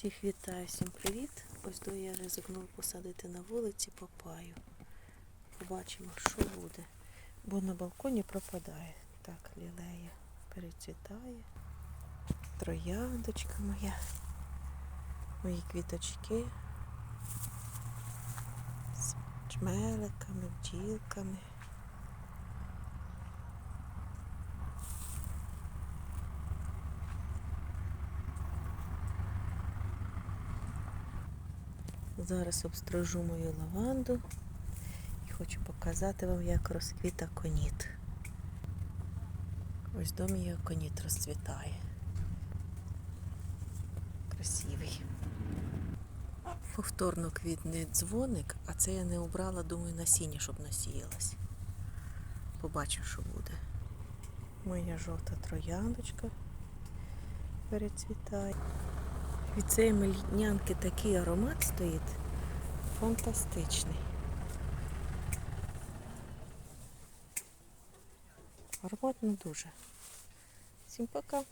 Всіх вітаю, всім привіт. Ось до я ризикнув посадити на вулиці папаю. Побачимо, що буде. Бо на балконі пропадає. Так, лілея перецвітає. Трояндочка моя. Мої квіточки. З чмеликами, бджілками. Зараз обстрижу мою лаванду і хочу показати вам, як розквіта коніт. Ось дом її коніт розцвітає. Красивий. Повторно квітне дзвоник, а це я не обрала, думаю, насіння, щоб насіялась. Побачу, що буде. Моя жовта трояндочка перецвітає. Від цієї мельнянки такий аромат стоїть фантастичний. Аромат не дуже. Всім пока.